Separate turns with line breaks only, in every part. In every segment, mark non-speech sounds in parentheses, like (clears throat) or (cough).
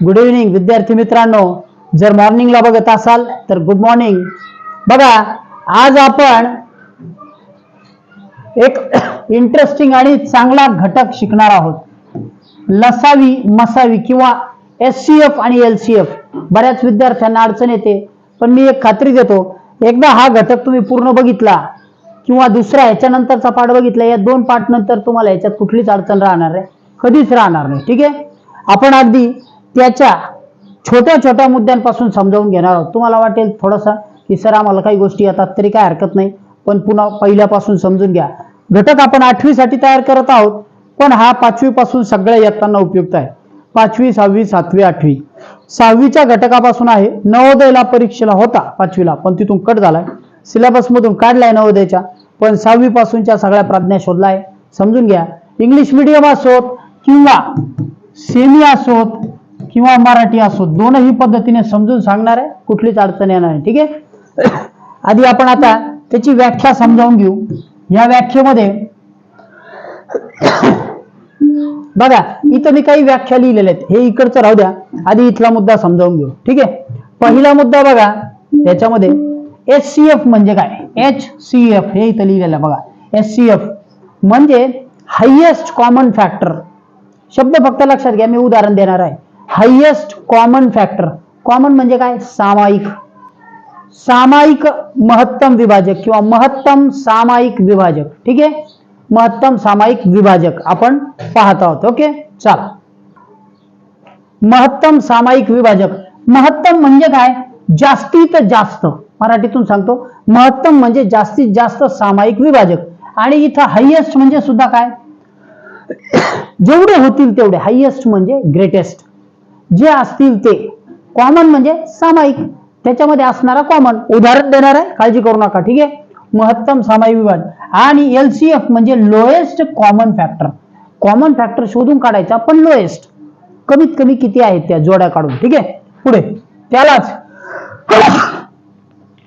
Good evening विद्यार्थी मित्रांनो. जर मॉर्निंगला बघत असाल तर गुड मॉर्निंग बघा आज आपण एक इंटरेस्टिंग आणि चांगला घटक शिकणार आहोत. लसावी मसावी किंवा एस सी एफ आणि एल सी एफ बऱ्याच विद्यार्थ्यांना अडचण येते पण मी एक खात्री देतो एकदा हा घटक तुम्ही पूर्ण बघितला किंवा दुसरा ह्याच्यानंतरचा पाठ बघितला या दोन पाठ नंतर तुम्हाला ह्याच्यात कुठलीच अडचण राहणार आहे कधीच राहणार नाही ठीक आहे? आपण अगदी त्याच्या छोट्या छोट्या मुद्द्यांपासून समजावून घेणार आहोत. तुम्हाला वाटेल थोडंसं की सर आम्हाला काही गोष्टी येतात तरी काय हरकत नाही पण पुन्हा पहिल्यापासून समजून घ्या. घटक आपण आठवीसाठी तयार करत आहोत पण हा पाचवीपासून सगळ्या येताना उपयुक्त आहे. पाचवी सहावी सातवी आठवी. सहावीच्या घटकापासून आहे नवोदयला परीक्षेला होता पाचवीला पण तिथून कट झालाय. सिलेबसमधून काढलाय नवोदयच्या पण सहावी पासूनच्या सगळ्या प्राज्ञा शोधलाय. समजून घ्या. इंग्लिश मिडियम असोत किंवा सेमी असोत किंवा मराठी असो दोनही पद्धतीने समजून सांगणार आहे कुठलीच अडचण येणार नाही ठीक आहे? आधी आपण आता त्याची व्याख्या समजावून घेऊ. या व्याख्येमध्ये बघा इथं मी काही व्याख्या लिहिलेल्या आहेत. हे इकडचं राहू द्या. आधी इथला मुद्दा समजावून घेऊ ठीक आहे? पहिला मुद्दा बघा त्याच्यामध्ये एच सी एफ म्हणजे काय? एच सी एफ हे इथं लिहिलेलं आहे बघा. एच सी एफ म्हणजे हायएस्ट कॉमन फॅक्टर शब्द फक्त लक्षात घ्या मी उदाहरण देणार आहे. Highest common factor. कॉमन म्हणजे काय? सामायिक. सामायिक महत्तम विभाजक किंवा महत्तम सामायिक विभाजक. ठीक आहे? महत्तम सामायिक विभाजक आपण पाहत आहोत. ओके? चाल. महत्तम सामायिक विभाजक. महत्तम म्हणजे काय? जास्तीत जास्त. मराठीतून सांगतो. महत्तम म्हणजे जास्तीत जास्त सामायिक विभाजक. आणि इथं हायएस्ट म्हणजे सुद्धा काय? जेवढे होतील तेवढे. हायएस्ट म्हणजे ग्रेटेस्ट जे असतील ते. कॉमन म्हणजे सामायिक. त्याच्यामध्ये असणारा कॉमन उदाहरण देणार आहे. काळजी करू नका. ठीक आहे? महत्तम सामायिक विभाग. आणि एलसीएफ म्हणजे lowest common factor common factor शोधून काढायचा पण लोएस्ट कमीत कमी किती आहेत त्या? जोड्या काढून. ठीक आहे? पुढे. त्यालाच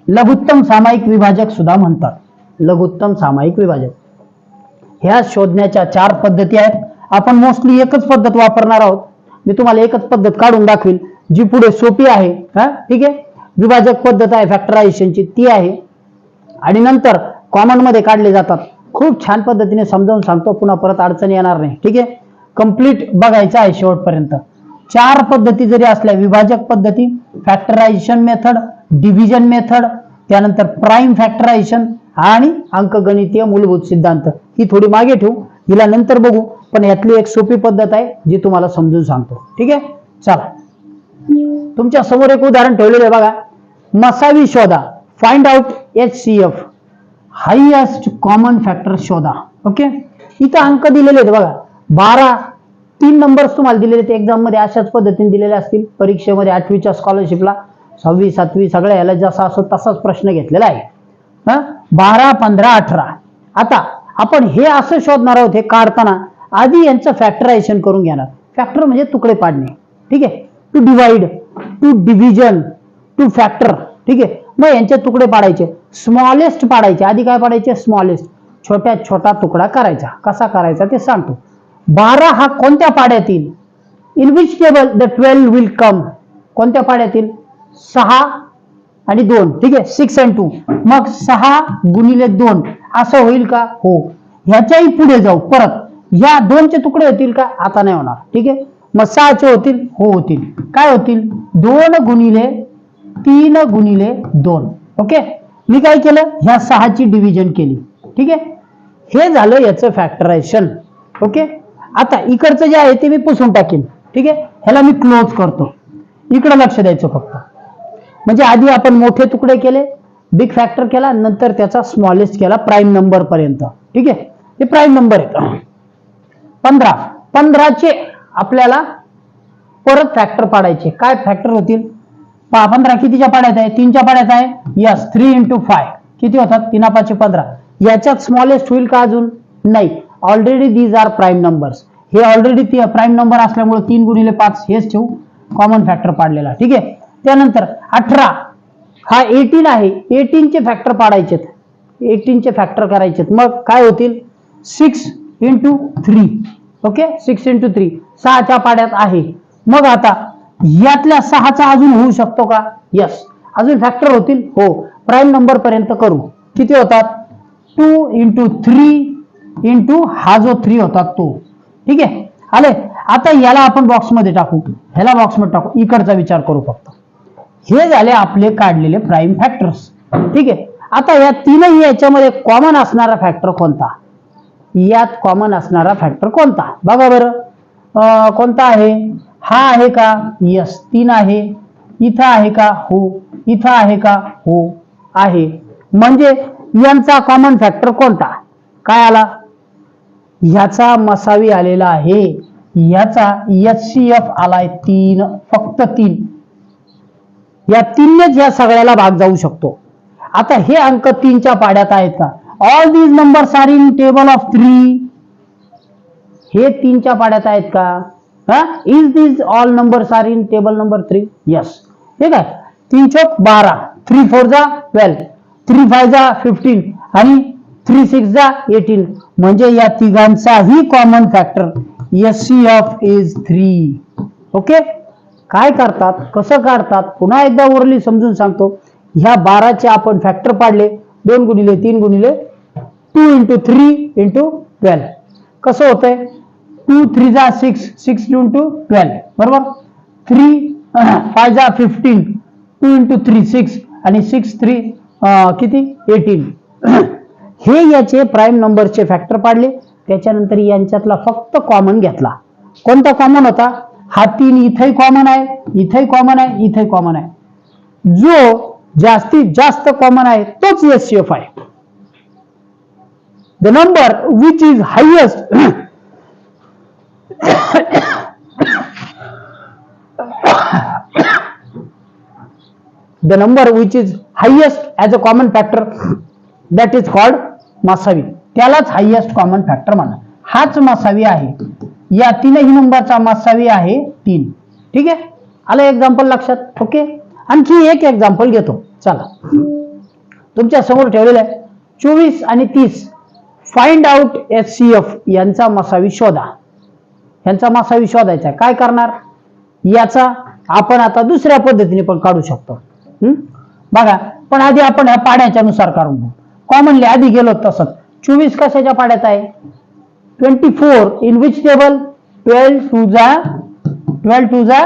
लघुत्तम सामायिक विभाजक सुद्धा म्हणतात. लघुत्तम सामायिक विभाजक. ह्या शोधण्याच्या चार पद्धती आहेत. आपण मोस्टली एकच पद्धत वापरणार आहोत. मी तुम्हाला एकच पद्धत काढून दाखवील जी पुढे सोपी आहे. हा? ठीक आहे? विभाजक पद्धत आहे फॅक्टरायझेशनची ती आहे. आणि नंतर कॉमनमध्ये काढले जातात. खूप छान पद्धतीने समजावून सांगतो पुन्हा परत अडचण येणार नाही. ठीक आहे? कंप्लीट बघायचं आहे शेवटपर्यंत. चार पद्धती जरी असल्या विभाजक पद्धती फॅक्टरायझेशन मेथड डिव्हिजन मेथड त्यानंतर प्राईम फॅक्टरायझेशन आणि अंकगणितीय मूलभूत सिद्धांत. ही थोडी मागे ठेवू. हिला नंतर बघू पण यातली एक सोपी पद्धत आहे जी तुम्हाला समजून सांगतो. ठीक आहे? चला. तुमच्यासमोर एक उदाहरण ठेवलेलं आहे बघा. मसावी शोधा. Find out H C F highest common factor शोधा. ओके इथं अंक दिलेले आहेत बघा. बारा तीन नंबर्स तुम्हाला दिलेले आहेत. एक्झाममध्ये अशाच पद्धतीने दिलेले असतील. परीक्षेमध्ये आठवीच्या स्कॉलरशिपला सहावी सातवी सगळ्या याला जसा असो तसाच प्रश्न घेतलेला आहे. हा? बारा पंधरा अठरा. आता आपण हे असं शोधणार आहोत हे काढताना आधी यांचं फॅक्टरायझेशन करून घेणार. फॅक्टर म्हणजे तुकडे पाडणे. ठीक आहे? To divide to division to factor ठीक आहे? मग यांचे तुकडे पाडायचे. स्मॉलेस्ट पाडायचे. आधी काय पाडायचे? स्मॉलेस्ट छोट्यात छोटा तुकडा करायचा. कसा करायचा ते सांगतो. बारा हा कोणत्या पाड्यातील? In which table the twelve will come कोणत्या पाड्यातील? सहा आणि दोन ठीक आहे? सिक्स अँड टू मग सहा गुणिले दोन असं होईल का? हो. ह्याच्याही पुढे जाऊ परत. या दोनचे तुकडे होतील का? आता नाही होणार ठीक आहे? मग सहाचे होतील? हो होतील. काय होतील? दोन गुणिले तीन गुणिले दोन ओके? मी काय केलं? ह्या सहाची डिव्हिजन केली ठीक आहे? हे झालं याचं फॅक्टरायझेशन ओके? आता इकडचं जे आहे ते मी पुसून टाकेन ठीक आहे? ह्याला मी क्लोज करतो. इकडं लक्ष द्यायचं फक्त. म्हणजे आधी आपण मोठे तुकडे केले बिग फॅक्टर केला नंतर त्याचा स्मॉलेस्ट केला प्राईम नंबर पर्यंत. ठीक आहे? हे प्राईम नंबर आहेत. पंधरा. पंधराचे आपल्याला परत फॅक्टर पाडायचे. काय फॅक्टर होतील? पहा पंधरा कितीच्या पाड्यात आहे? तीनच्या पाड्यात आहे? यस थ्री इंटू फाय किती होतात? तीना पाचशे पंधरा. याच्यात स्मॉलेस्ट होईल का अजून? नाही. Already these are prime numbers हे ऑलरेडी प्राईम नंबर असल्यामुळे तीन गुणिले पाच हेच ठेवू. कॉमन फॅक्टर पाडलेला. ठीक आहे? त्यानंतर अठरा. हा एटीन आहे. एटीनचे फॅक्टर पाडायचेत. एटीनचे फॅक्टर करायचेत. मग काय होतील? Six into three okay six into three सहाच्या पाड्यात आहे. मग आता यातल्या सहाचा अजून होऊ शकतो का? यस अजून फॅक्टर होतील? हो. प्राईम नंबर पर्यंत करू. किती होतात? टू इंटू थ्री इंटू हा जो थ्री होता तो. ठीक आहे? आले? आता याला आपण बॉक्समध्ये टाकू. ह्याला बॉक्समध्ये टाकू. इकडचा विचार करू फक्त. हे झाले आपले काढलेले प्राईम फॅक्टर्स ठीक आहे? आता या तीनही याच्यामध्ये कॉमन असणारा फॅक्टर कोणता? यात कॉमन असणारा फॅक्टर कोणता? बघा बरं. कोणता आहे? हा आहे का? यस तीन आहे. इथं आहे का? हो. इथं आहे का? हो. आहे. म्हणजे यांचा कॉमन फॅक्टर कोणता? काय आला? ह्याचा मसावी आलेला आहे. ह्याचा एच सी एफ आलाय तीन. फक्त तीन. या तीननेच या सगळ्याला भाग जाऊ शकतो. आता हे अंक तीनच्या पाड्यात आहेत का all these numbers are in table of three हे तीनच्या पाड्यात आहेत का? हा? Is these all numbers are in table number three yes ठीक आहे तीन चौक बारा. थ्री फोर जा ट्वेल्व थ्री फाय जा फिफ्टीन आणि थ्री सिक्स जा एटीन म्हणजे या तिघांचाही common factor S C of is three okay काय करतात कसं काढतात पुन्हा एकदा ओरली समजून सांगतो. ह्या बाराचे आपण फॅक्टर पाडले दोन गुणिले तीन गुणिले two into three into twelve कसं होतंय? टू थ्री जा सिक्स सिक्स इंटू ट्वेल्व बरोबर? थ्री फाय जा fifteen two into three six आणि सिक्स थ्री किती? एटीन (clears throat) हे याचे प्राईम नंबरचे फॅक्टर पाडले. त्याच्यानंतर यांच्यातला फक्त कॉमन घेतला. कोणता कॉमन होता? हा तीन इथेही कॉमन आहे इथेही कॉमन आहे इथेही कॉमन आहे. जो जास्तीत जास्त कॉमन आहे तोच एस सी एफ आहे. The number which is highest the number which is highest as a common factor that is called मासावी त्यालाच हायएस्ट कॉमन फॅक्टर म्हणा हाच मासावी आहे. या तीनही नंबरचा मासावी आहे तीन. ठीक आहे? आलं एक्झाम्पल लक्षात? ओके आणखी एक एक्झाम्पल घेतो. चला. तुमच्यासमोर ठेवलेलं आहे. चोवीस आणि तीस. Find out S C F यांचा मसावी शोधा. यांचा मासावी शोधायचा आहे. काय करणार? याचा आपण आता दुसऱ्या पद्धतीने पण काढू शकतो. बघा पण आधी आपण ह्या पाड्याच्या नुसार काढून घेऊ. कॉमनली आधी गेलो तसंच. चोवीस कशाच्या पाड्यात आहे? Twenty four in which table twelve two जा ट्वेल्व टू जा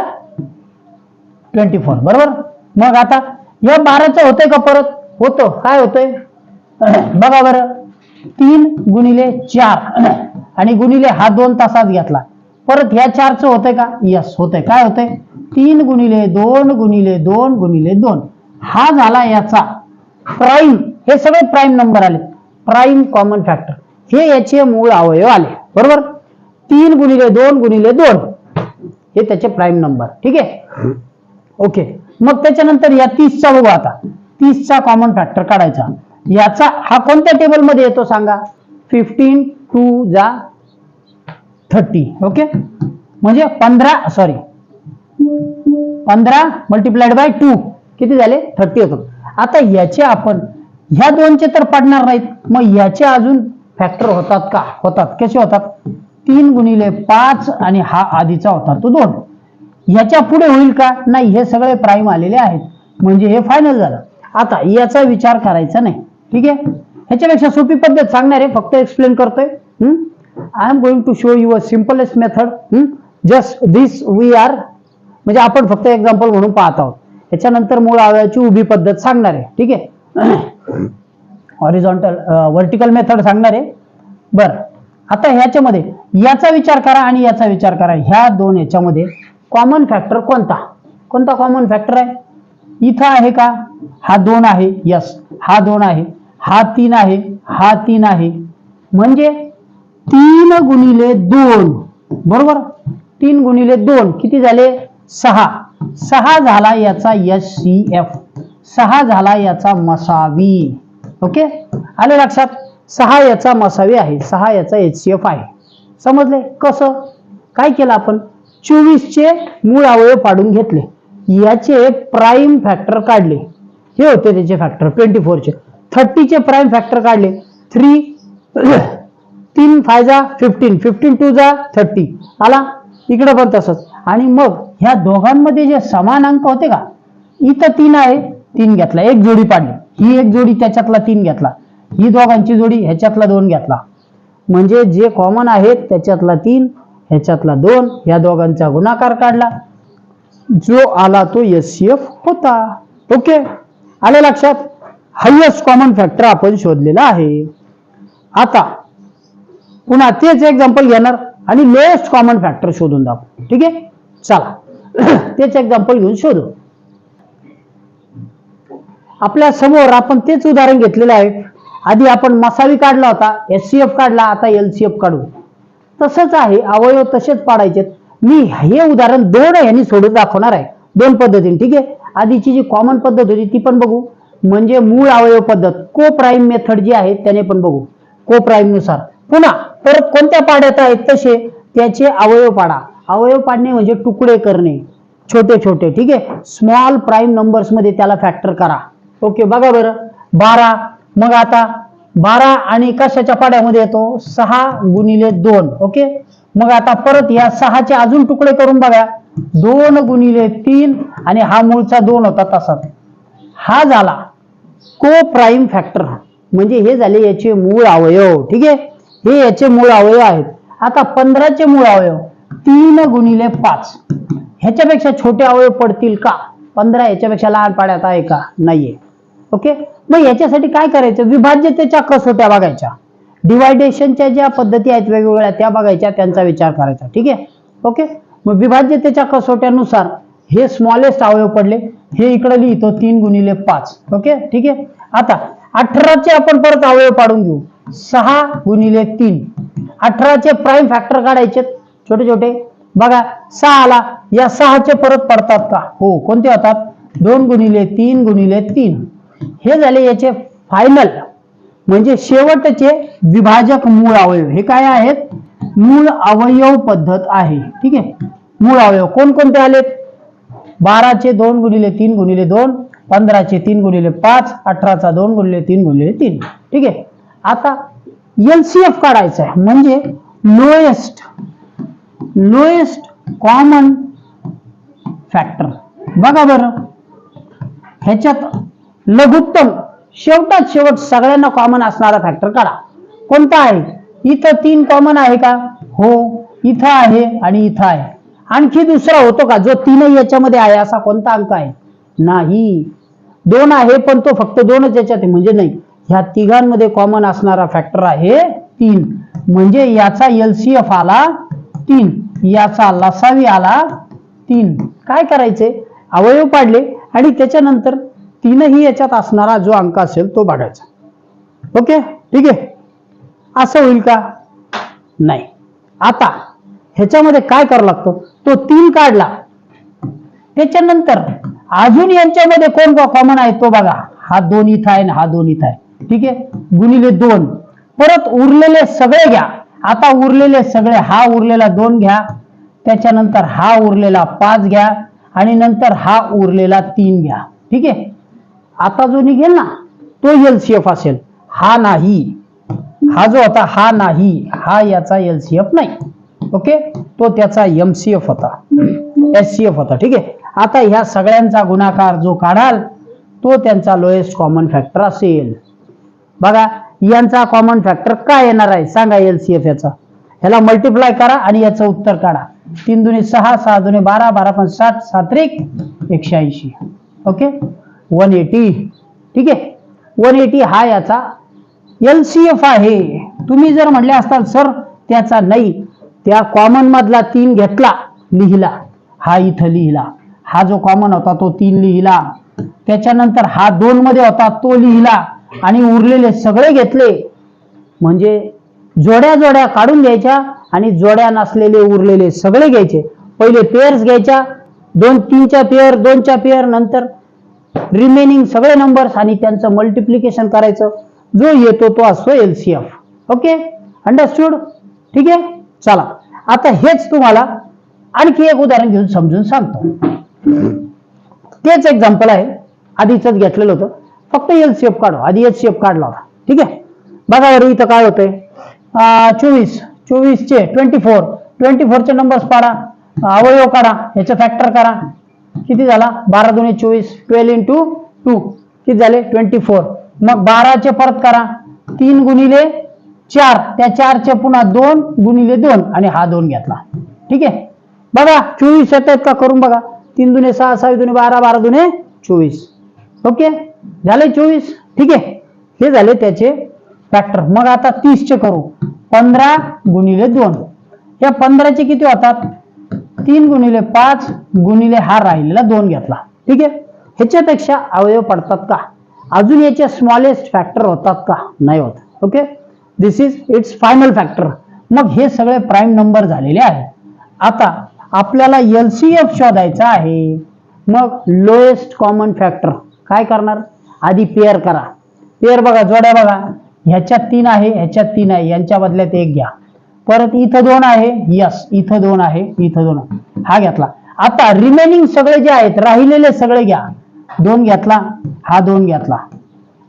ट्वेंटी फोर बरोबर? मग आता या बाराचं होतंय का परत? होतो. काय होतंय? (clears throat) बघा बरं. तीन गुणिले चार. (clears throat) आणि गुणिले हा दोन तासात घेतला. परत ह्या चारचं होतंय का? यस होतंय. काय होतंय? तीन गुणिले दोन गुणिले दोन गुणिले दोन. हा झाला याचा. प्राईम हे सगळे प्राईम नंबर आले प्राईम कॉमन फॅक्टर हे याचे मूळ अवयव आले. बरोबर? तीन गुणिले दोन गुणिले दोन. हे त्याचे प्राईम नंबर ठीक आहे? ओके. मग त्याच्यानंतर या तीसचा बघू आता. तीसचा कॉमन फॅक्टर काढायचा. याचा हा कोणत्या टेबलमध्ये येतो सांगा? फिफ्टीन टू जा थर्टी ओके? म्हणजे पंधरा सॉरी पंधरा मल्टिप्लाइड बाय टू किती झाले? थर्टी होतो. आता याचे आपण ह्या दोनचे तर पडणार नाहीत. मग याचे अजून फॅक्टर होतात का? होतात. कसे होतात? तीन गुणिले पाच आणि हा आधीचा होता तो दोन. याच्यापुढे होईल का? नाही हे सगळे प्राईम आलेले आहेत. म्हणजे हे फायनल झालं. आता याचा विचार करायचा नाही. ठीक आहे? ह्याच्यापेक्षा सोपी पद्धत सांगणार आहे. फक्त एक्सप्लेन करतोय. I am going to show you a simplest method just this we are म्हणजे आपण फक्त एक्झाम्पल म्हणून पाहत आहोत. याच्यानंतर मूळ आव्याची उभी पद्धत सांगणार आहे. ठीक आहे? हॉरिझॉन्टल व्हर्टिकल मेथड सांगणार आहे. बरं. आता ह्याच्यामध्ये याचा विचार करा आणि याचा विचार करा. ह्या दोन याच्यामध्ये कॉमन फॅक्टर कोणता? कोणता कॉमन फॅक्टर आहे? इथं आहे का? हा दोन आहे. यस हा दोन आहे. हा तीन आहे. हा तीन आहे. म्हणजे तीन गुणिले दोन. बरोबर? तीन गुणिले दोन. किती झाले? सहा. सहा झाला याचा एस सी एफ सहा झाला याचा मसावी. ओके? आले लक्षात? सहा याचा मसावी आहे. सहा याचा एच सी एफ आहे. समजले? कसं? काय केलं आपण? चोवीसचे मूळ अवयव पाडून घेतले. याचे प्राईम फॅक्टर काढले. हे होते त्याचे फॅक्टर ट्वेंटी फोरचे थर्टीचे प्राईम फॅक्टर काढले. थ्री (coughs) तीन फाय जा फिफ्टीन फिफ्टीन टू जा थर्टी आला? इकडं पण तसंच. आणि मग ह्या दोघांमध्ये जे समान अंक होते का? इथं तीन आहे. तीन घेतला. एक जोडी पाडली. ही एक जोडी त्याच्यातला तीन घेतला. ही दोघांची जोडी ह्याच्यातला दोन घेतला. म्हणजे जे कॉमन आहेत त्याच्यातला तीन ह्याच्यातला दोन या दोघांचा गुणाकार काढला. जो आला तो एस एफ होता. ओके आले लक्षात? हायेस्ट कॉमन फॅक्टर आपण शोधलेला आहे. आता पुन्हा तेच एक्झाम्पल घेणार आणि लोएस्ट कॉमन फॅक्टर शोधून दाखवू. ठीक आहे? चला. (clears throat) तेच एक्झाम्पल घेऊन शोधू. आपल्यासमोर आपण तेच उदाहरण घेतलेलं आहे. आधी आपण मसावी काढला होता एस सी एफ काढला आता एल सी एफ काढू. तसंच आहे अवयव तसेच पाडायचे मी हे उदाहरण दोन यांनी सोडून दाखवणार आहे. दोन पद्धतीने ठीक आहे? आधीची जी कॉमन पद्धत होती ती पण बघू. म्हणजे मूळ अवयव पद्धत को प्राईम मेथड जी आहे त्याने पण बघू. को प्राईमनुसार. पुन्हा परत कोणत्या पाड्यात आहेत तसे? त्याचे अवयव पाडा. अवयव पाडणे म्हणजे तुकडे करणे. छोटे छोटे ठीक आहे? स्मॉल प्राईम नंबर्समध्ये त्याला फॅक्टर करा. ओके बघा बरं. बारा मग आता बारा आणि कशाच्या पाड्यामध्ये येतो? सहा गुणिले दोन ओके? मग आता परत या सहाचे अजून तुकडे करून बघा. दोन गुणिले तीन आणि हा मूळचा दोन होता तसाच. हा झाला को प्राईम फॅक्टर. म्हणजे हे झाले याचे मूळ अवयव ठीक आहे? हे याचे मूळ अवयव आहेत. आता पंधराचे मूळ अवयव तीन गुणिले पाच. ह्याच्यापेक्षा छोटे अवयव पडतील का? पंधरा ह्याच्यापेक्षा लहान पाड्यात आहे का? नाहीये. ओके? मग याच्यासाठी काय करायचं? विभाज्यतेच्या कसोट्या बघायच्या. डिवायडेशनच्या ज्या पद्धती आहेत वेगवेगळ्या त्या बघायच्या त्यांचा विचार करायचा. ठीक आहे? ओके? मग विभाज्यतेच्या कसोट्यानुसार हे स्मॉलेस्ट अवयव पडले. हे इकडे लिहितो तीन गुणिले पाच. ओके? ठीक आहे? आता अठराचे आपण परत अवयव पाडून घेऊ. सहा गुणिले तीन. अठराचे प्राईम फॅक्टर काढायचे. छोटे छोटे. बघा सहा आला. या सहाचे परत पडतात का? हो कोणते होतात? दोन गुणिले तीन गुणिले तीन. हे झाले याचे फायनल म्हणजे शेवटचे विभाजक मूळ अवयव. हे काय आहेत? मूळ अवयव पद्धत आहे. ठीक आहे? मूळ अवयव. कोणकोणते आलेत? बाराचे दोन गुणिले तीन गुणिले दोन पंधराचे तीन गुणिले पाच अठराचा दोन गुणिले तीन गुणिले तीन. ठीक आहे? आता एलसीएफ काढायचं आहे. म्हणजे लोएस्ट लोएस्ट कॉमन फॅक्टर बघा बरं. ह्याच्यात लघुत्तम. शेवटात शेवट सगळ्यांना कॉमन असणारा फॅक्टर काढा. कोणता आहे? इथं तीन कॉमन आहे का? हो. इथं आहे आणि इथं आहे. आणखी दुसरा होतो का? जो तीनही याच्यामध्ये आहे असा कोणता अंक आहे? नाही. दोन आहे पण तो फक्त दोनच याच्यात आहे म्हणजे नाही. ह्या तिघांमध्ये कॉमन असणारा फॅक्टर आहे तीन. म्हणजे याचा एलसीएफ आला तीन. याचा लसावी आला तीन. काय करायचे? अवयव पाडले आणि त्याच्यानंतर तीनही याच्यात असणारा जो अंक असेल तो पाडायचा ओके? ठीक आहे? असं होईल का? नाही. आता ह्याच्यामध्ये काय करावं लागतं? तो तीन काढला. त्याच्यानंतर अजून यांच्यामध्ये कोण कॉमन आहे तो बघा. हा दोन इथं आहे ना हा दोन इथं आहे. ठीक आहे? गुणिले दोन. परत उरलेले सगळे घ्या. आता उरलेले सगळे हा उरलेला दोन घ्या. त्याच्यानंतर हा उरलेला पाच घ्या. आणि नंतर हा उरलेला तीन घ्या. ठीक आहे? आता जो निघेल ना तो एलसीएफ असेल. हा नाही. हा जो होता हा नाही. हा याचा एलसीएफ नाही. ओके? तो त्याचा एमसीएफ होता. एससीएफ होता. ठीक आहे? आता ह्या सगळ्यांचा गुणाकार जो काढाल तो त्यांचा लोएस्ट कॉमन फॅक्टर असेल. बघा यांचा कॉमन फॅक्टर काय येणार आहे? सांगा एलसीएफ याचा. ह्याला मल्टिप्लाय करा आणि याचं उत्तर काढा. तीन दुने सहा सहा दुने बारा बारा पण साठ सात एक एकशे ऐंशी. ओके? वन एटी ठीक आहे? वन एटी हा याचा एलसीएफ आहे. तुम्ही जर म्हणले असताल सर त्याचा नाही. त्या कॉमन मधला तीन घेतला लिहिला. हा इथं लिहिला. हा जो कॉमन होता तो तीन लिहिला. त्याच्यानंतर हा दोन मध्ये होता तो लिहिला. आणि उरलेले सगळे घेतले. म्हणजे जोड्या जोड्या काढून घ्यायच्या आणि जोड्या नसलेले उरलेले सगळे घ्यायचे. पहिले पेअर्स घ्यायच्या. दोन तीनच्या पेअर दोनच्या पेअर नंतर रिमेनिंग सगळे नंबर्स आणि त्यांचं मल्टिप्लिकेशन करायचं. जो येतो तो असतो एलसीएफ ओके अंडरस्टूड ठीक आहे? चला. आता हेच तुम्हाला आणखी एक उदाहरण घेऊन समजून सांगतो. तेच एक्झाम्पल आहे. आधीच घेतलेलं होतं. फक्त एलसीएफ काढू. आधी एलसीएफ काढला होता. ठीक आहे? बघा बरं इथं काय होतंय. चोवीस. चोवीसचे ट्वेंटी फोर ट्वेंटी फोरचे नंबर्स पाडा अवयव काढा. याचा फॅक्टर करा. किती झाला? बारा दोन्ही चोवीस ट्वेल्व इंटू टू किती झाले? ट्वेंटी फोर मग बाराचे परत करा. तीन गुणिले चार. त्या चारचे पुन्हा दोन गुणिले दोन. आणि हा दोन घेतला. ठीक आहे? बघा चोवीस येत आहेत का? करून बघा. तीन दुने सहा सहा दुने बारा बारा दुने चोवीस. ओके? झाले चोवीस? ठीक आहे. हे झाले त्याचे फॅक्टर मग आता तीसचे करू. पंधरा गुणिले दोन. या पंधराचे किती होतात? तीन गुणिले पाच गुणिले हा राहिलेला दोन घेतला. ठीक आहे? ह्याच्यापेक्षा अवयव पडतात का? अजून याचे स्मॉलेस्ट फॅक्टर होतात का? नाही होत. Okay this is it's final factor मग हे सगळे प्राईम नंबर झालेले आहेत. आता आपल्याला एल सी एफ शोधायचा आहे. मग लोएस्ट कॉमन फॅक्टर काय करणार? आधी पेअर करा. पेअर बघा जोड्या बघा. ह्याच्यात तीन आहे ह्याच्यात तीन आहे. यांच्या बदल्यात एक घ्या. परत इथं दोन आहे. यस इथं दोन आहे इथं दोन आहे. हा घेतला. आता रिमेनिंग सगळे जे आहेत राहिलेले सगळे घ्या. दोन घेतला हा दोन घेतला.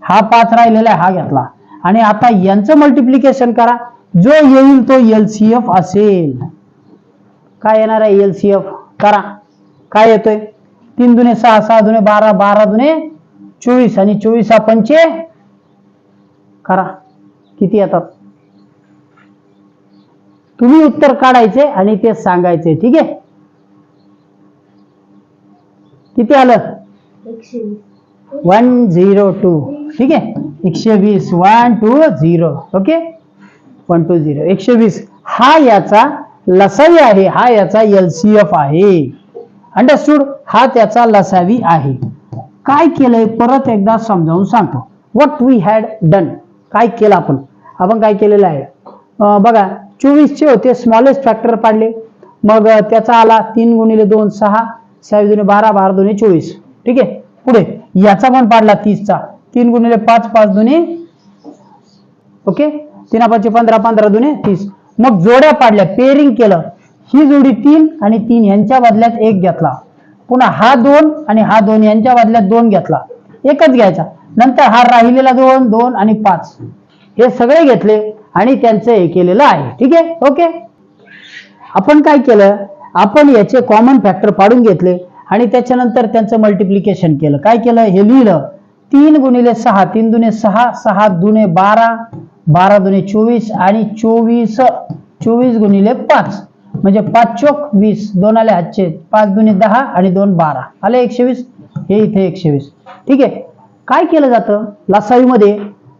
हा पाच राहिलेला आहे हा घेतला. आणि आता यांचं मल्टिप्लिकेशन करा. जो येईल तो एल सी एफ असेल. काय येणार आहे एल सी एफ करा. काय येतोय? तीन दुने सहा सहा दुने बारा बारा दुने चोवीस. आणि चोवीस हा पंचे करा. किती येतात? तुम्ही उत्तर काढायचे आणि ते सांगायचे ठीक आहे? किती आलं? वन झिरो टू ठीक आहे? एकशे वीस one two zero okay? One two zero एकशे वीस. हा याचा लसावी आहे हा याचा एल सी एफ आहे. अंडरस्टूड? हा त्याचा लसावी आहे. काय केलंय? परत एकदा समजावून सांगतो. व्हॉट वी हॅड डन काय केलं आपण? आपण काय केलेलं आहे? बघा चोवीसचे होते स्मॉलेस्ट फॅक्टर पाडले. मग त्याचा आला तीन गुणिले दोन सहा. सहा दुने बारा बारा दोन्ही चोवीस. ठीक आहे? पुढे. याचा पण पाडला तीसचा. तीन गुणिले पाच पाच दोन्ही. ओके? तीन पाचशे पंधरा पंधरा दोन्ही तीस. मग जोड्या पाडल्या पेरिंग केलं. ही जोडी तीन आणि तीन यांच्या बदल्यात एक घेतला. पुन्हा हा दोन आणि हा दोन यांच्या बदल्यात दोन घेतला. एकच घ्यायचा. नंतर हा राहिलेला दोन दोन आणि पाच. हे सगळे घेतले. आणि त्यांचं हे केलेलं आहे. ठीक आहे? ओके आपण काय केलं? आपण याचे कॉमन फॅक्टर पाडून घेतले आणि त्याच्यानंतर त्यांचं मल्टिप्लिकेशन केलं. काय केलं? हे लिहिलं. तीन गुणिले सहा तीन दुने सहा सहा दुने बारा बारा दुने चोवीस आणि चोवीस चोवीस गुणिले पाच. म्हणजे पाच चोक वीस. दोन आले हातचे पाच दुने दहा आणि दोन बारा. आले एकशे वीस हे इथे एकशे वीस ठीक आहे? काय केलं जातं? लासावीमध्ये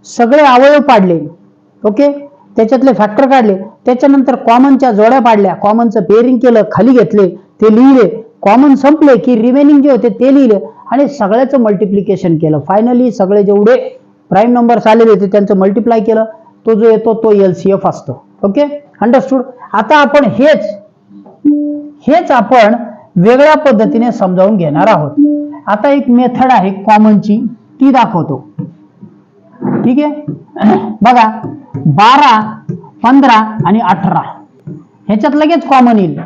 सगळे अवयव पाडले. ओके त्याच्यातले फॅक्टर काढले. त्याच्यानंतर कॉमनच्या जोड्या पाडल्या. कॉमनचं पेअरिंग केलं खाली घेतले ते लिहिले. कॉमन संपले की रिमेनिंग जे होते ते लिहिले. आणि सगळ्याचं मल्टिप्लिकेशन केलं. फायनली सगळे जेवढे प्राईम नंबर्स आलेले होते त्यांचं मल्टिप्लाय केलं. तो जो येतो तो एल सी एफ असतो. ओके अंडरस्टूड आता आपण हेच हेच आपण वेगळ्या पद्धतीने समजावून घेणार आहोत. आता एक मेथड आहे कॉमनची ती दाखवतो. ठीक आहे? बघा बारा पंधरा आणि अठरा. ह्याच्यात लगेच कॉमन येईल.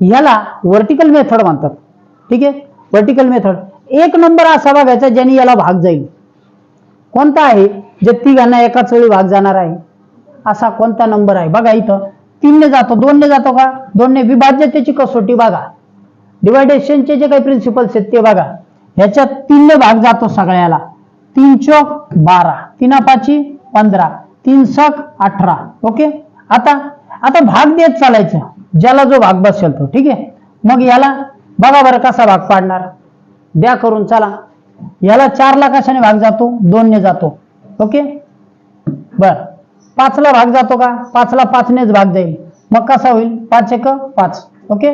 याला वर्टिकल मेथड म्हणतात. ठीक आहे? वर्टिकल मेथड एक नंबर असा बघायचा ज्याने याला भाग जाईल. कोणता आहे? जे तिघांना एकाच वेळी भाग जाणार आहे. असा कोणता नंबर आहे? बघा इथं. तीनने जातो दोनने जातो का? दोनने विभाज्यतेची कसोटी बघा. डिवायडेशनचे जे काही प्रिन्सिपल्स आहेत ते बघा. ह्याच्यात तीनने भाग जातो सगळ्याला. तीन चौक बारा तीना पाची पंधरा तीन सक अठरा ओके? आता आता भाग देत चालायचं ज्याला जो भाग बसेल तो ठीक आहे? मग याला बघा बरं कसा भाग पाडणार. द्या करून चला. याला चारला कशाने भाग जातो? दोनने जातो ओके? बर. पाचला भाग जातो का? पाचला पाचनेच भाग जाईल. मग कसा होईल? पाच एक पाच ओके?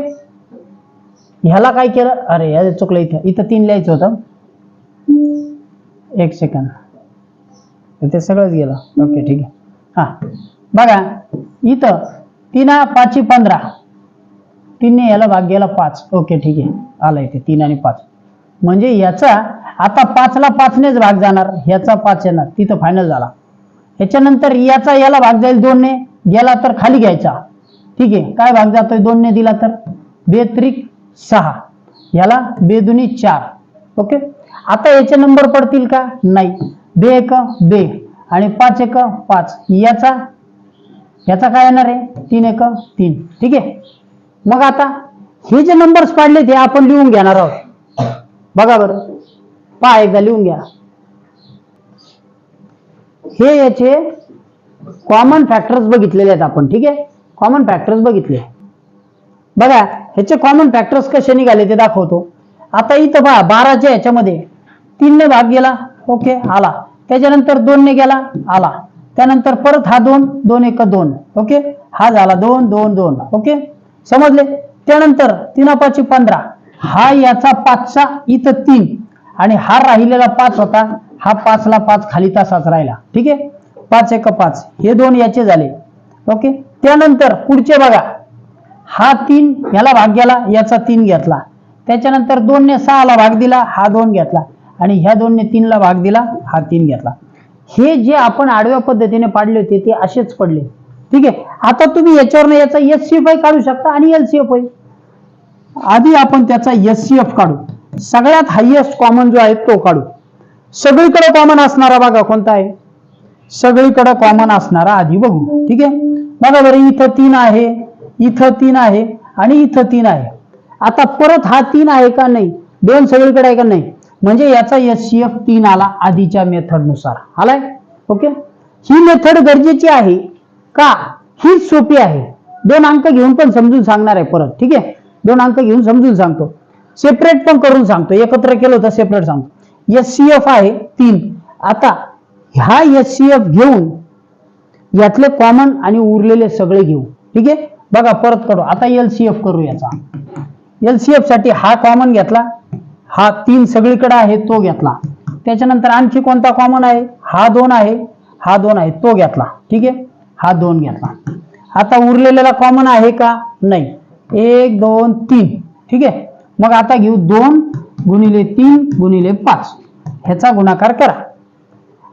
ह्याला काय केलं? अरे या चुकलं इथं. इथं तीन लिहायचं होतं. एक सेकंद ते सगळंच गेलं. ओके ठीक आहे. हा. बघा इथं तीना पाचशे पंधरा. तीनने याला भाग गेला पाच. ओके ठीक आहे. आला इथे तीन आणि पाच. म्हणजे याचा आता पाचला पाचनेच भाग जाणार. ह्याचा पाच येणार. तिथं फायनल झाला. ह्याच्यानंतर याचा याला भाग जाईल दोनने. गेला तर खाली घ्यायचा. ठीक आहे. काय भाग जातोय? दोनने दिला तर. बेत्रिक सहा. याला बेदुनी चार. ओके आता याचे नंबर पडतील का? नाही. बे एक बे. आणि पाच एक पाच. याचा याचा काय येणार आहे? तीन एक तीन. ठीक आहे? मग आता हे जे नंबर्स पाडले ते आपण लिहून घेणार आहोत. बघा बरं. पहा एकदा लिहून घ्या. हे याचे कॉमन फॅक्टर्स बघितलेले आहेत आपण ठीक आहे? कॉमन फॅक्टर्स बघितले. बघा ह्याचे कॉमन फॅक्टर्स कसे निघाले ते दाखवतो. आता इथं पहा बाराच्या ह्याच्यामध्ये तीनने भाग गेला ओके आला. त्याच्यानंतर दोनने गेला आला. त्यानंतर परत हा दोन दोन एक दोन ओके हा झाला दोन दोन दोन ओके समजले? त्यानंतर तीन पाचशे पंधरा. हा याचा पाचचा इथं तीन. आणि हा राहिलेला पाच होता हा पाचला पाच खाली तासाच राहिला ठीक आहे? पाच एक पाच हे दोन याचे झाले ओके त्यानंतर पुढचे बघा. हा तीन याला भाग गेला याचा तीन घेतला. त्याच्यानंतर दोनने सहाला भाग दिला हा दोन घेतला. आणि ह्या दोनने तीनला भाग दिला हा तीन घेतला. हे जे आपण आडव्या पद्धतीने पाडले होते ते असेच पडले. ठीक आहे? आता तुम्ही याच्यावरनं याचा एस सी एफ आय काढू शकता आणि एल सी एफ आय आधी आपण त्याचा एस सी एफ काढू. सगळ्यात हायएस्ट कॉमन जो आहे तो काढू. सगळीकडे कॉमन असणारा बघा कोणता आहे? सगळीकडे कॉमन असणारा आधी बघू. ठीक आहे? बघा बरं इथं तीन आहे इथं तीन आहे आणि इथं तीन आहे. आता परत हा तीन आहे का नाही? दोन सगळीकडे आहे का नाही? म्हणजे याचा एस सी एफ तीन आला आधीच्या मेथडनुसार. आलाय? ओके ही मेथड गरजेची आहे का? ही सोपी आहे. दोन अंक घेऊन पण समजून सांगणार आहे परत. ठीक आहे? दोन अंक घेऊन समजून सांगतो. सेपरेट पण करून सांगतो. एकत्र केलं होतं सेपरेट सांगतो. एस सी एफ आहे तीन. आता ह्या एस सी एफ घेऊन यातले कॉमन आणि उरलेले सगळे घेऊ. ठीक आहे? बघा परत करू. आता एल सी एफ करू याचा. एल सी एफसाठी हा कॉमन घेतला. हा तीन सगळीकडे आहे तो घेतला. त्याच्यानंतर आणखी कोणता कॉमन आहे? हा दोन आहे हा दोन आहे तो घेतला. ठीक आहे? हा दोन घेतला. आता उरलेला कॉमन आहे का? नाही. एक दोन तीन. ठीक आहे? मग आता घेऊ दोन गुणिले तीन गुणिले पाच. ह्याचा गुणाकार करा.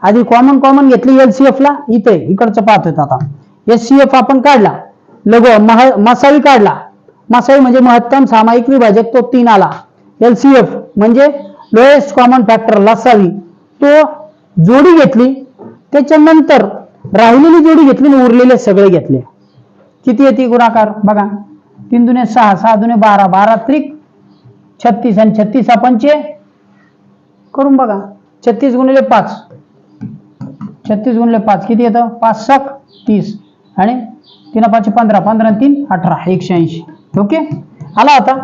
आधी कॉमन कॉमन घेतली एल सी ला. इथे इकडचं पाहतोय आता. एस सी एफ आपण काढला. लघु महा मसाई काढला. मसाई म्हणजे महत्तम सामायिक विभाजक तो तीन आला. एफ म्हणजे लोएस्ट कॉमन फॅक्टर लसावी. तो जोडी घेतली त्याच्यानंतर राहिलेली जोडी घेतली आणि उरलेले सगळे घेतले. किती येते गुणाकार? बघा. तीन दुने सहा सहा दुने बारा बारा त्रिक छत्तीस आणि छत्तीस पंचे करून बघा. छत्तीस गुणिले पाच. छत्तीस गुणिले पाच किती येतं? पाच सक तीस. आणि तीन पाचशे पंधरा पंधरा तीन अठरा. एकशे ऐंशी. ओके? आला होता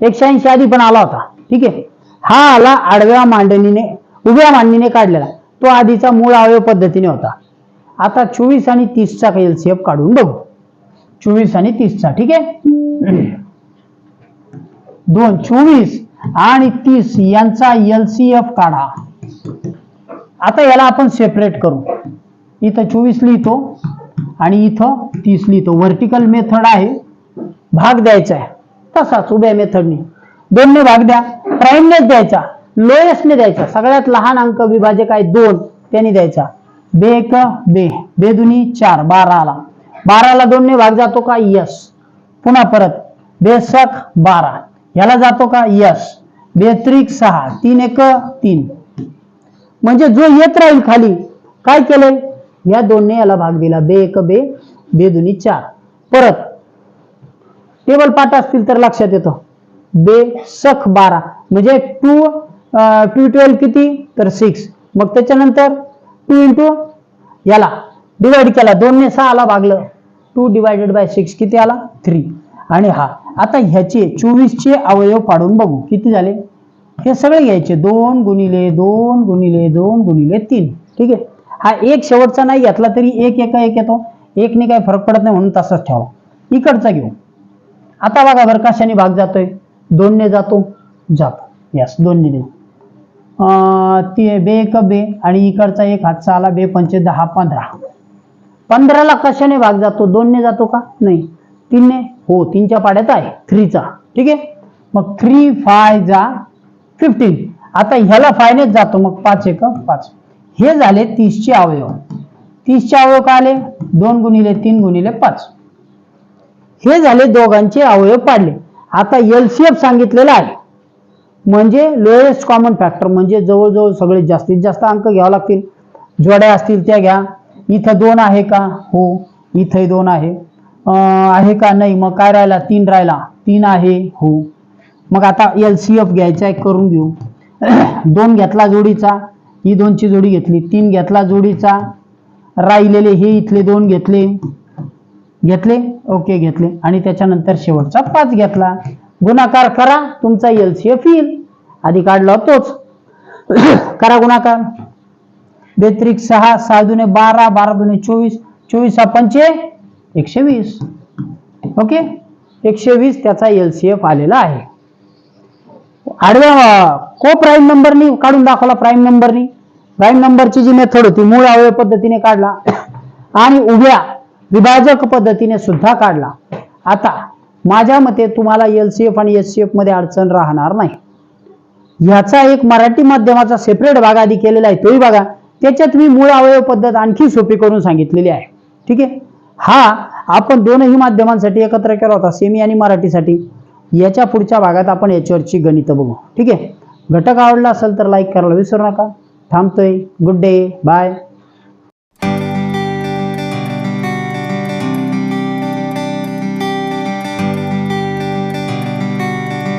एकशे ऐंशी आधी पण आला होता. ठीक आहे? हा आला आडव्या मांडणीने उभ्या मांडणीने काढलेला. तो आधीचा मूळ अवयव पद्धतीने होता. आता चोवीस आणि तीसचा एलसीएफ काढून बघू. चोवीस आणि तीसचा ठीक आहे? दोन चोवीस आणि तीस यांचा एलसीएफ काढा. आता याला आपण सेपरेट करू. इथं चोवीस लिहितो आणि इथं तीस लिहितो. व्हर्टिकल मेथड आहे. भाग द्यायचा आहे. तसाच उभ्या मेथडने. दोनने भाग द्या प्राईमनेच द्यायचा लोएस्टने द्यायचा. सगळ्यात लहान अंक विभाजक आहे दोन त्याने द्यायचा. बे एक बे. बे दुनी चार बाराला. बाराला दोनने भाग जातो का? यस. पुन्हा परत. बेसक बारा. याला जातो का? यस. बेत्रिक सहा. तीन एक तीन. म्हणजे जो येत राहील खाली काय केलंय? या दोनने याला भाग दिला. बे एक बे. बे दुनी चार. परत. टेबल पाठ असतील तर लक्षात येतो. बे सख बारा. म्हणजे टू टू ट्वेल्व किती? तर सिक्स. मग त्याच्यानंतर टू इंटू याला डिवाइड केला. दोनने सहाला भागलं. टू डिवायडेड बाय सिक्स किती आला? थ्री. आणि हा. आता ह्याचे चोवीसचे अवयव पाडून बघू. किती झाले? हे सगळे घ्यायचे. दोन गुणिले दोन गुणिले दोन गुणिले तीन. ठीक आहे? हा एक शेवटचा नाही घेतला तरी एक एका एक येतो. एकने काही फरक पडत नाही म्हणून तसाच ठेवा. इकडचा घेऊ. आता बघा बरं कशाने भाग जातोय. दोनने जातो जातो. यस दोनने अं, बे एक बे आणि इकडचा एक हातचा आला बे पंचे दहा पंधरा. पंधराला कशाने भाग जातो? दोनने जातो का? नाही. तीनने? हो तीनच्या पाड्यात आहे. थ्रीचा. ठीक आहे? मग थ्री फाय जा फिफ्टीन. आता ह्याला फायनेच जातो. मग पाच एक पाच. हे झाले तीसचे अवयव. तीसचे अवयव का आले? दोन गुणिले तीन गुणिले पाच. हे झाले दोघांचे अवयव पाडले. आता एल सी एफ सांगितलेलं आहे. म्हणजे लोएस्ट कॉमन फॅक्टर म्हणजे जवळजवळ सगळे जास्तीत जास्त अंक घ्यावे लागतील. जोड्या असतील त्या घ्या. इथं दोन आहे का? हो इथंही दोन आहे. आहे का नाही? मग काय राहिला? तीन राहिला. तीन आहे. हो. मग आता एल सी एफ घ्यायचा आहे करून घेऊ. (clears throat) दोन घेतला जोडीचा. ही दोनची जोडी घेतली. तीन घेतला जोडीचा. राहिलेले हे इथले दोन घेतले. घेतले? ओके घेतले. आणि त्याच्यानंतर शेवटचा पाच घेतला. गुणाकार करा. तुमचा एल सी एफ येईल. आधी काढला तोच. (coughs) करा गुणाकार. बेत्रिक सहा सहा दुने बारा बारा दुने चोवीस. चोवीस हा पंचे एकशे वीस. ओके एकशे वीस त्याचा एल सी एफ आलेला आहे. आडव्या को प्राईम नंबरनी काढून दाखवला प्राईम नंबरनी प्राईम नंबरची जी मेथड होती मूळ अवयव पद्धतीने काढला. (coughs) आणि उभ्या विभाजक पद्धतीने सुद्धा काढला. आता माझ्या मते तुम्हाला एल सी एफ आणि एस सी एफमध्ये अडचण राहणार नाही. ह्याचा एक मराठी माध्यमाचा सेपरेट भाग आधी केलेला आहे तोही बघा. त्याच्यात मी मूळ अवयव पद्धत आणखी सोपी करून सांगितलेली आहे. ठीक आहे? हा आपण दोनही माध्यमांसाठी एकत्र केला होता सेमी आणि मराठीसाठी. याच्या पुढच्या भागात आपण याच्यावरची गणितं बघू. ठीक आहे? घटक आवडला असेल तर लाईक करायला विसरू नका. थांबतोय. Good day bye